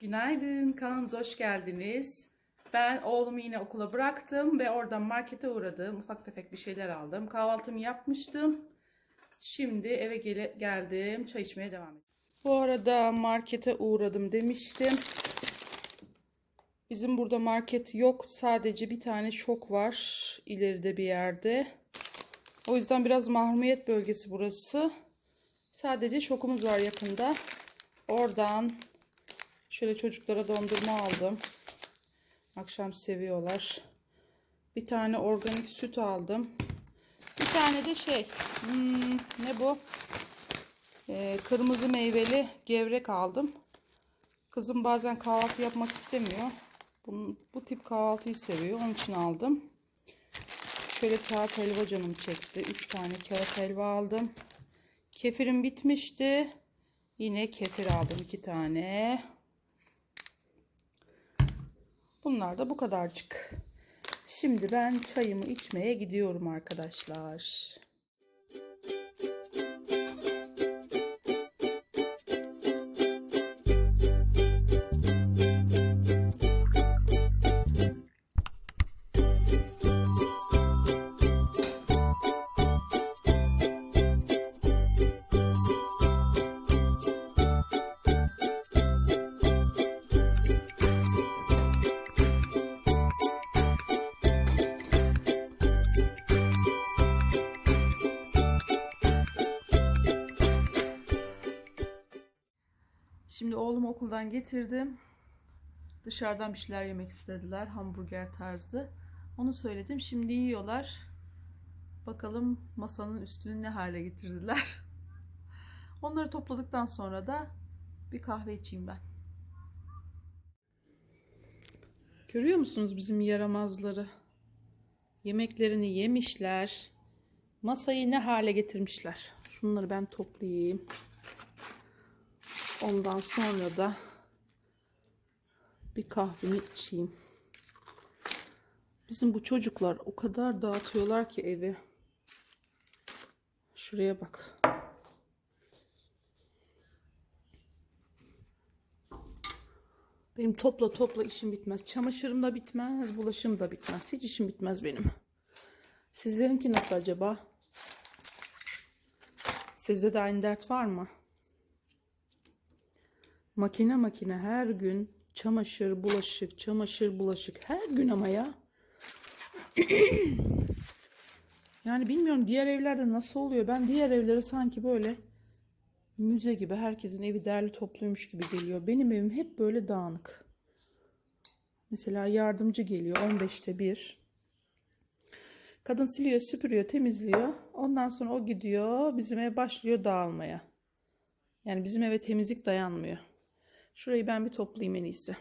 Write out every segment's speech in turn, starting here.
Günaydın, kanalımıza hoş geldiniz. Ben oğlumu yine okula bıraktım ve oradan markete uğradım. Ufak tefek bir şeyler aldım. Kahvaltımı yapmıştım. Şimdi eve gele- geldim. Çay içmeye devam ediyorum. Bu arada markete uğradım demiştim. Bizim burada market yok. Sadece bir tane şok var ileride bir yerde. O yüzden biraz mahrumiyet bölgesi burası. Sadece şokumuz var yakında. Oradan şöyle çocuklara dondurma aldım. Akşam seviyorlar. Bir tane organik süt aldım. Bir tane de şey hmm, ne bu? Ee, kırmızı meyveli gevrek aldım. Kızım bazen kahvaltı yapmak istemiyor. Bunun, bu tip kahvaltıyı seviyor. Onun için aldım. Şöyle kağıt helva canım çekti. 3 tane kağıt helva aldım. Kefirim bitmişti. Yine kefir aldım 2 tane. Bunlar da bu kadarcık. Şimdi ben çayımı içmeye gidiyorum arkadaşlar. Şimdi oğlumu okuldan getirdim. Dışarıdan bir şeyler yemek istediler. Hamburger tarzı. Onu söyledim. Şimdi yiyorlar. Bakalım masanın üstünü ne hale getirdiler. Onları topladıktan sonra da bir kahve içeyim ben. Görüyor musunuz bizim yaramazları? Yemeklerini yemişler. Masayı ne hale getirmişler. Şunları ben toplayayım. Ondan sonra da bir kahvemi içeyim. Bizim bu çocuklar o kadar dağıtıyorlar ki evi. Şuraya bak. Benim topla topla işim bitmez. Çamaşırım da bitmez, bulaşım da bitmez. Hiç işim bitmez benim. Sizlerinki nasıl acaba? Sizde de aynı dert var mı? Makine makine her gün çamaşır, bulaşık, çamaşır, bulaşık her gün ama ya. yani bilmiyorum diğer evlerde nasıl oluyor. Ben diğer evlere sanki böyle müze gibi herkesin evi derli topluymuş gibi geliyor. Benim evim hep böyle dağınık. Mesela yardımcı geliyor 15'te bir. Kadın siliyor, süpürüyor, temizliyor. Ondan sonra o gidiyor bizim eve başlıyor dağılmaya. Yani bizim eve temizlik dayanmıyor. Şurayı ben bir toplayayım en iyisi.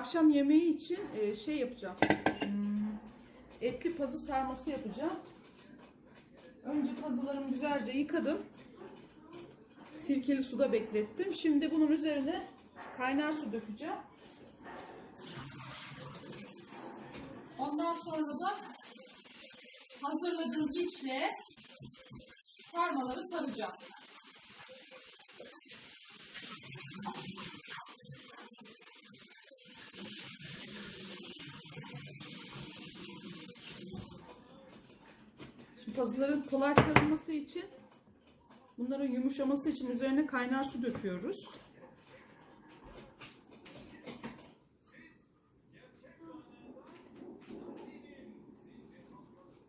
Akşam yemeği için e, şey yapacağım. Hmm, etli pazı sarması yapacağım. Önce pazılarımı güzelce yıkadım. Sirkeli suda beklettim. Şimdi bunun üzerine kaynar su dökeceğim. Ondan sonra da hazırladığım içle sarmaları saracağım. Pazıların kolay sarılması için bunların yumuşaması için üzerine kaynar su döküyoruz.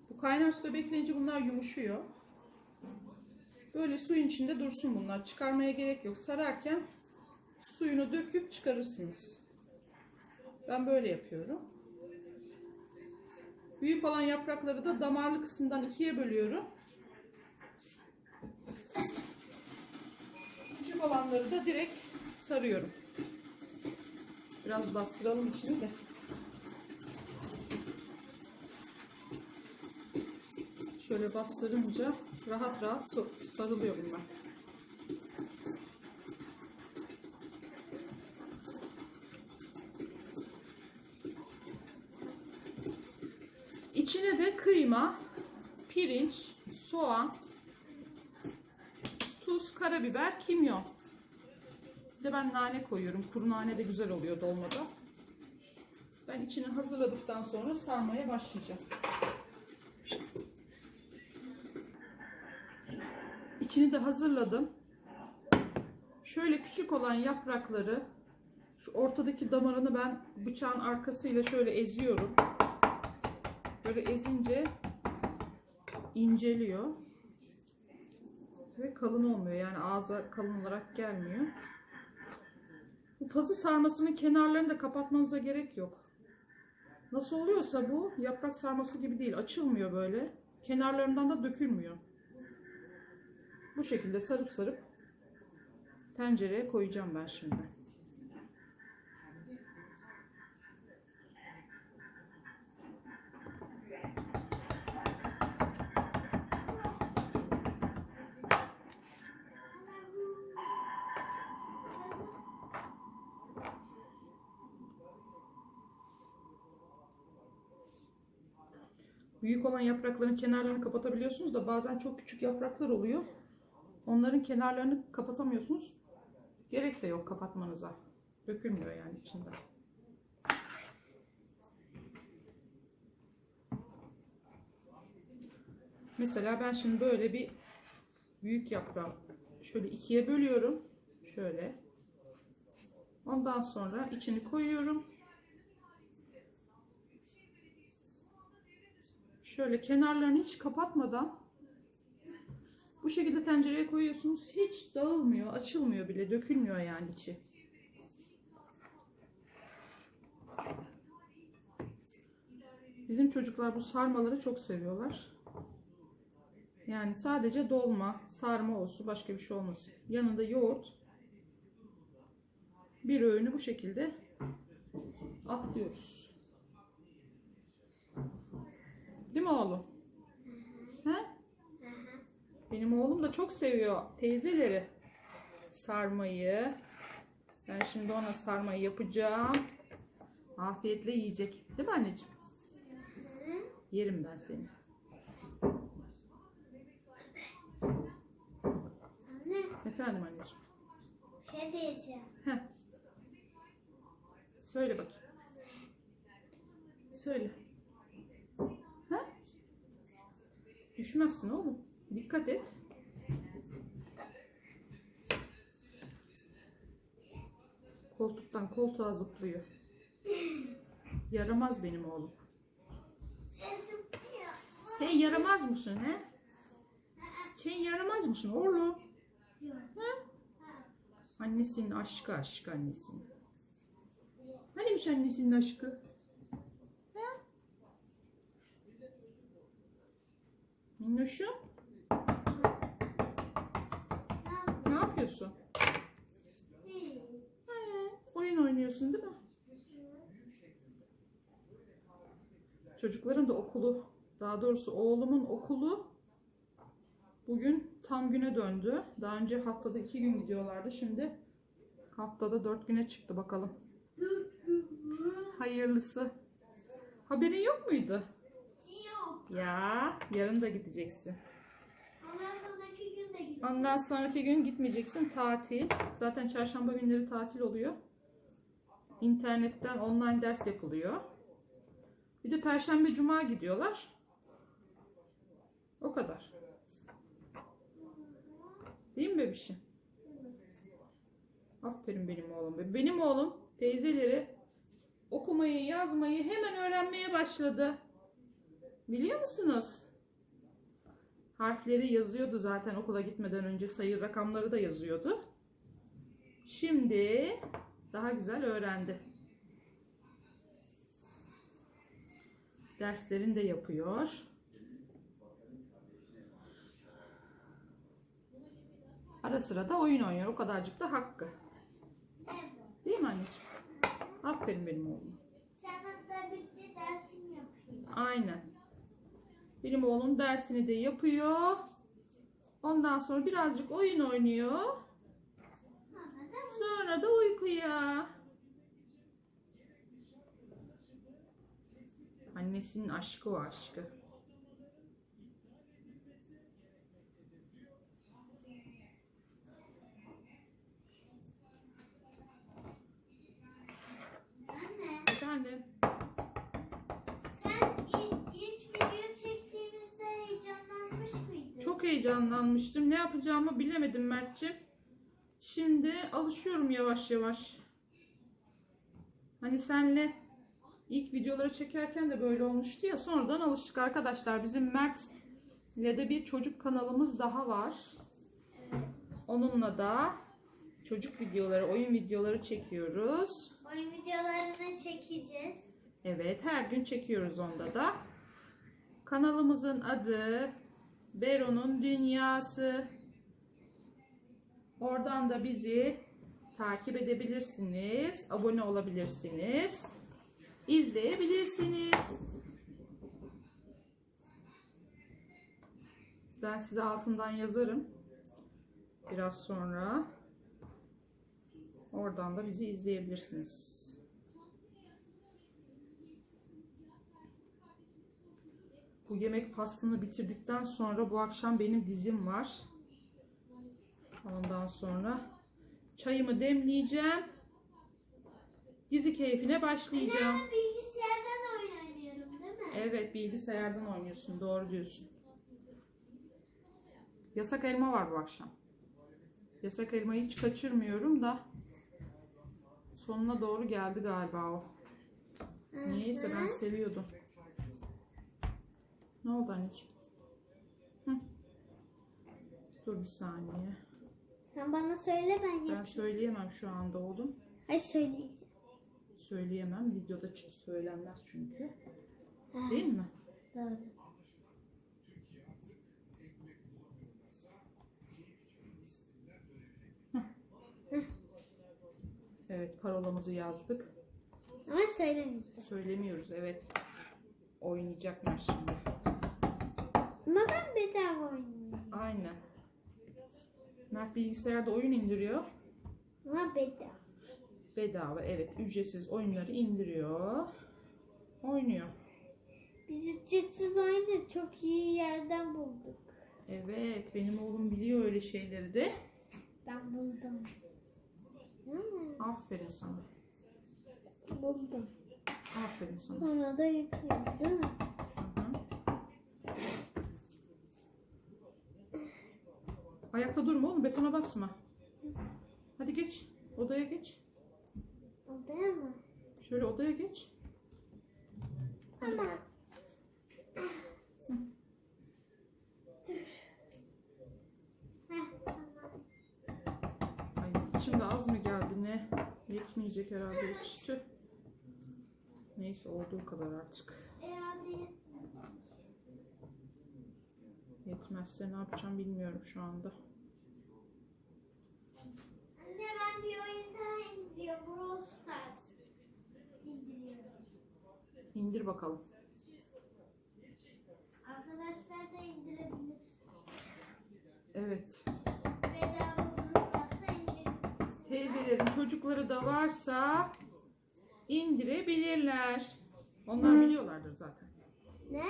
Bu kaynar suda bekleyince bunlar yumuşuyor. Böyle suyun içinde dursun bunlar. Çıkarmaya gerek yok. Sararken suyunu döküp çıkarırsınız. Ben böyle yapıyorum. Büyük olan yaprakları da damarlı kısımdan ikiye bölüyorum. Küçük olanları da direkt sarıyorum. Biraz bastıralım içini de. Şöyle bastırınca rahat rahat sa- sarılıyor bunlar. İçine de kıyma, pirinç, soğan, tuz, karabiber, kimyon. Bir de ben nane koyuyorum. Kuru nane de güzel oluyor dolmada. Ben içini hazırladıktan sonra sarmaya başlayacağım. İçini de hazırladım. Şöyle küçük olan yaprakları şu ortadaki damarını ben bıçağın arkasıyla şöyle eziyorum. Böyle ezince inceliyor. Ve kalın olmuyor. Yani ağza kalın olarak gelmiyor. Bu pazı sarmasının kenarlarını da kapatmanıza gerek yok. Nasıl oluyorsa bu yaprak sarması gibi değil. Açılmıyor böyle. Kenarlarından da dökülmüyor. Bu şekilde sarıp sarıp tencereye koyacağım ben şimdi. Büyük olan yaprakların kenarlarını kapatabiliyorsunuz da bazen çok küçük yapraklar oluyor. Onların kenarlarını kapatamıyorsunuz. Gerek de yok kapatmanıza. Dökülmüyor yani içinden. Mesela ben şimdi böyle bir büyük yaprağı şöyle ikiye bölüyorum. Şöyle. Ondan sonra içini koyuyorum. Şöyle kenarlarını hiç kapatmadan bu şekilde tencereye koyuyorsunuz. Hiç dağılmıyor, açılmıyor bile, dökülmüyor yani içi. Bizim çocuklar bu sarmaları çok seviyorlar. Yani sadece dolma, sarma olsun, başka bir şey olmasın. Yanında yoğurt. Bir öğünü bu şekilde atlıyoruz. Değil mi oğlum? He? Benim oğlum da çok seviyor teyzeleri. Sarmayı. Ben şimdi ona sarmayı yapacağım. Afiyetle yiyecek. Değil mi anneciğim? Yerim ben seni. Anne, Efendim anneciğim. şey diyeceğim. Heh. Söyle bakayım. Söyle. Ha? Düşmezsin oğlum. Dikkat et. Koltuktan koltuğa zıplıyor. Yaramaz benim oğlum. Sen yaramaz mısın he? Sen yaramaz mısın oğlum? Ha? Annesinin aşkı aşk annesinin. Hanimiş annesinin aşkı? Minnoşum. Ne yapıyorsun? He, oyun oynuyorsun değil mi? Çocukların da okulu, daha doğrusu oğlumun okulu bugün tam güne döndü. Daha önce haftada iki gün gidiyorlardı. Şimdi haftada dört güne çıktı bakalım. Hayırlısı. Haberin yok muydu? Ya yarın da gideceksin. Ondan sonraki gün de gidelim. Ondan sonraki gün gitmeyeceksin. Tatil. Zaten çarşamba günleri tatil oluyor. İnternetten online ders yapılıyor. Bir de perşembe cuma gidiyorlar. O kadar. Değil mi bebişim? Aferin benim oğlum. Benim oğlum teyzeleri okumayı, yazmayı hemen öğrenmeye başladı. Biliyor musunuz? Harfleri yazıyordu zaten okula gitmeden önce sayı rakamları da yazıyordu. Şimdi daha güzel öğrendi. Derslerini de yapıyor. Ara sıra da oyun oynuyor. O kadarcık da hakkı. Değil mi anneciğim? Aferin benim oğlum. Sen hatta bitti dersim yapıyorsun. Aynen. Benim oğlum dersini de yapıyor. Ondan sonra birazcık oyun oynuyor. Sonra da uykuya. Annesinin aşkı o aşkı. anne. Efendim. Sen ilk, ilk video çektiğimizde heyecanlanmış mıydın? Çok heyecanlanmıştım. Ne yapacağımı bilemedim Mert'ciğim. Şimdi alışıyorum yavaş yavaş. Hani senle ilk videoları çekerken de böyle olmuştu ya. Sonradan alıştık arkadaşlar. Bizim Mert ile de bir çocuk kanalımız daha var. Onunla da çocuk videoları, oyun videoları çekiyoruz. Oyun videolarını çekeceğiz. Evet, her gün çekiyoruz onda da. Kanalımızın adı Bero'nun Dünyası. Oradan da bizi takip edebilirsiniz, abone olabilirsiniz, izleyebilirsiniz. Ben size altından yazarım. Biraz sonra. Oradan da bizi izleyebilirsiniz. Bu yemek faslını bitirdikten sonra bu akşam benim dizim var. Ondan sonra çayımı demleyeceğim. Dizi keyfine başlayacağım. Ben bilgisayardan oynuyorum değil mi? Evet bilgisayardan oynuyorsun doğru diyorsun. Yasak elma var bu akşam. Yasak elmayı hiç kaçırmıyorum da sonuna doğru geldi galiba o. Niyeyse ben seviyordum. Ne oldu anneciğim? Hı. Dur bir saniye. Sen bana söyle ben Ben yapayım. söyleyemem şu anda oğlum. Hayır söyleyeceğim. Söyleyemem. Videoda söylenmez çünkü. Ha, Değil mi? Doğru. Evet parolamızı yazdık. Ama söylemeyeceğim. Söylemiyoruz evet. Oynayacaklar şimdi. Ama ben bedava oynuyorum. Aynen. Mert bilgisayarda oyun indiriyor. Ama bedava. Bedava evet ücretsiz oyunları indiriyor. Oynuyor. Biz ücretsiz oyunu çok iyi yerden bulduk. Evet benim oğlum biliyor öyle şeyleri de. Ben buldum. Hmm, Aferin sana. buldum. Aferin sana. Sonra da yüklüyorum değil mi? Hı hı. Ayakta durma oğlum betona basma. Hadi geç. Odaya geç. O değil mi? Şöyle odaya geç. Ama. Ay içimde az mı geldi ne? Yetmeyecek herhalde hiç. Neyse olduğu kadar artık. Herhalde Yetmezse ne yapacağım bilmiyorum şu anda. Anne ben bir oyun daha indiriyorum. Brawl Stars indiriyorum. İndir bakalım. Arkadaşlar da indirebilir. Evet. Bedava grup varsa indirebilirsin. Teyzelerin çocukları da varsa indirebilirler. Onlar biliyorlardır zaten. Ne?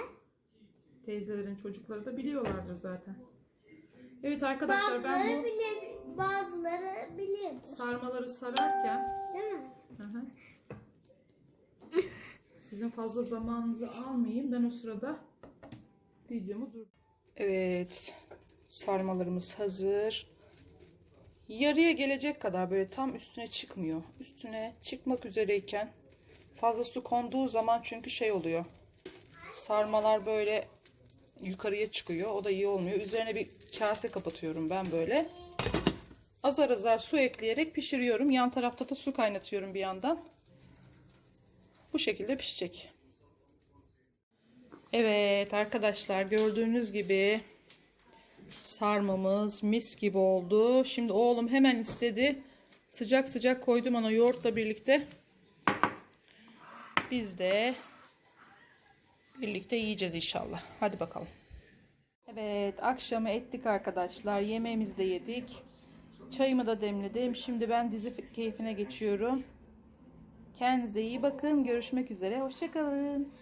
Teyzelerin çocukları da biliyorlardır zaten. Evet arkadaşlar ben Bazıları bu bile bazıları bilir. sarmaları sararken Değil mi? Hı hı. Sizin fazla zamanınızı almayayım. Ben o sırada videomu dur. Evet. Sarmalarımız hazır. Yarıya gelecek kadar böyle tam üstüne çıkmıyor. Üstüne çıkmak üzereyken fazla su konduğu zaman çünkü şey oluyor. Sarmalar böyle yukarıya çıkıyor. O da iyi olmuyor. Üzerine bir kase kapatıyorum ben böyle. Azar azar su ekleyerek pişiriyorum. Yan tarafta da su kaynatıyorum bir yandan. Bu şekilde pişecek. Evet arkadaşlar gördüğünüz gibi sarmamız mis gibi oldu. Şimdi oğlum hemen istedi. Sıcak sıcak koydum ona yoğurtla birlikte. Biz de birlikte yiyeceğiz inşallah. Hadi bakalım. Evet akşamı ettik arkadaşlar. Yemeğimizi de yedik. Çayımı da demledim. Şimdi ben dizi keyfine geçiyorum. Kendinize iyi bakın. Görüşmek üzere. Hoşçakalın.